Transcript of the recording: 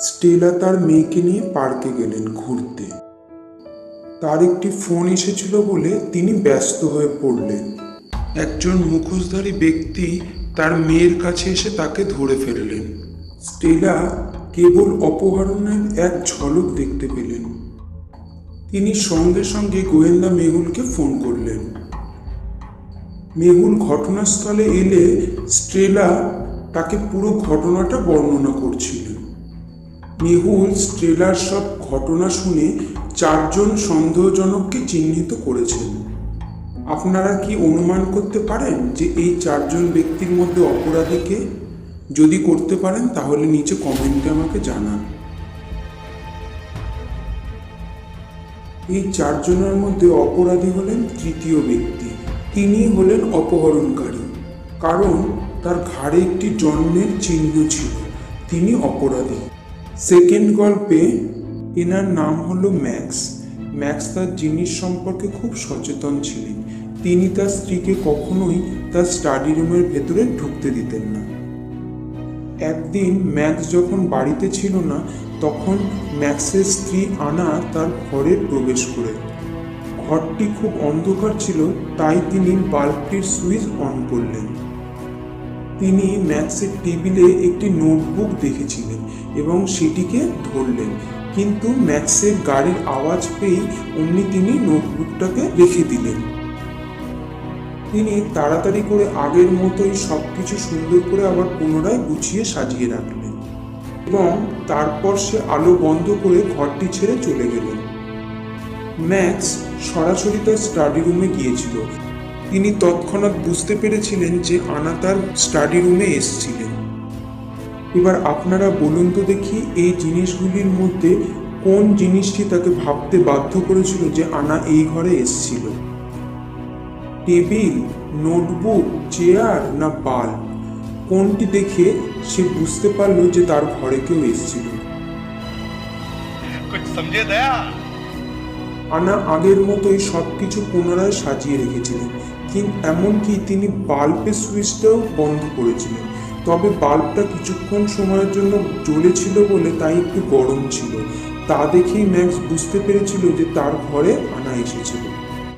Stella তার মেয়েকে নিয়ে পার্কে গেলেন ঘুরতে। তার একটি ফোন এসেছিল বলে তিনি ব্যস্ত হয়ে পড়লেন। একজন মুখোশধারী ব্যক্তি তার মেয়ের কাছে এসে তাকে ধরে ফেললেন। স্টেলা কেবল অপহরণের এক ঝলক দেখতে পেলেন। তিনি সঙ্গে সঙ্গে গোয়েন্দা মেহুলকে ফোন করলেন। মেহুল ঘটনাস্থলে এলে স্টেলা তাকে পুরো ঘটনাটা বর্ণনা করছিলেন। মেহুল স্ট্রেলার সব ঘটনা শুনে চারজন সন্দেহজনককে চিহ্নিত করেছেন। আপনারা কি অনুমান করতে পারেন যে এই চারজন ব্যক্তির মধ্যে অপরাধীকে যদি করতে পারেন, তাহলে নিচে কমেন্টে আমাকে জানান। এই চারজনের মধ্যে অপরাধী হলেন তৃতীয় ব্যক্তি। তিনি হলেন অপহরণকারী। কারণ তার ঘাড়ে একটি জন্মের চিহ্ন ছিল। তিনি অপরাধী। সেকেন্ড গল্পে এনার নাম হলো ম্যাক্স। ম্যাক্স তার জিনিস সম্পর্কে খুব সচেতন ছিলেন। তিনি তার স্ত্রীকে কখনোই তার স্টাডি রুমের ভেতরে ঢুকতে দিতেন না। একদিন ম্যাক্স যখন বাড়িতে ছিল না, তখন ম্যাক্সের স্ত্রী আনা তার ঘরে প্রবেশ করে। ঘরটি খুব অন্ধকার ছিল, তাই তিনি বাল্বটির সুইচ অন করলেন। তিনি ম্যাক্সের টেবিলে একটি নোটবুক দেখেছিলেন। এবং সেটিকে ধরলেন। কিন্তু ম্যাক্সের গাড়ির আওয়াজ পেয়েই অমনি তিনি নোটবুকটাকে রেখে দিলেন। তিনি তাড়াতাড়ি করে আগের মতোই সব কিছু সুন্দর করে আবার পুনরায় গুছিয়ে সাজিয়ে রাখলেন এবং তারপর সে আলো বন্ধ করে ঘরটি ছেড়ে চলে গেলেন। ম্যাক্স সরাসরি তার স্টাডি রুমে গিয়েছিল। তিনি তৎক্ষণাৎ বুঝতে পেরেছিলেন যে আনা তার স্টাডি রুমে এসেছিলেন। এবার আপনারা বলুন তো দেখি এই জিনিসগুলির মধ্যে কোন জিনিসটি তাকে ভাবতে বাধ্য করেছিল যে আনা এই ঘরে এসছিল? টেবিল নোটবুক চেয়ার না পাল কোনটি দেখে সে বুঝতে পারল যে তার ঘরে কেউ এসেছিল? আনা আগের মতোই সব কিছু পুনরায় সাজিয়ে রেখেছিলেন। কিন্তু এমনকি তিনি বাল্বের সুইচটাও বন্ধ করেছিলেন। তবে বাল্বটা কিছুক্ষণ সময়ের জন্য জ্বলেছিল বলে তাই একটু গরম ছিল। তা দেখেই ম্যাক্স বুঝতে পেরেছিল যে তার ঘরে আনা এসেছিল।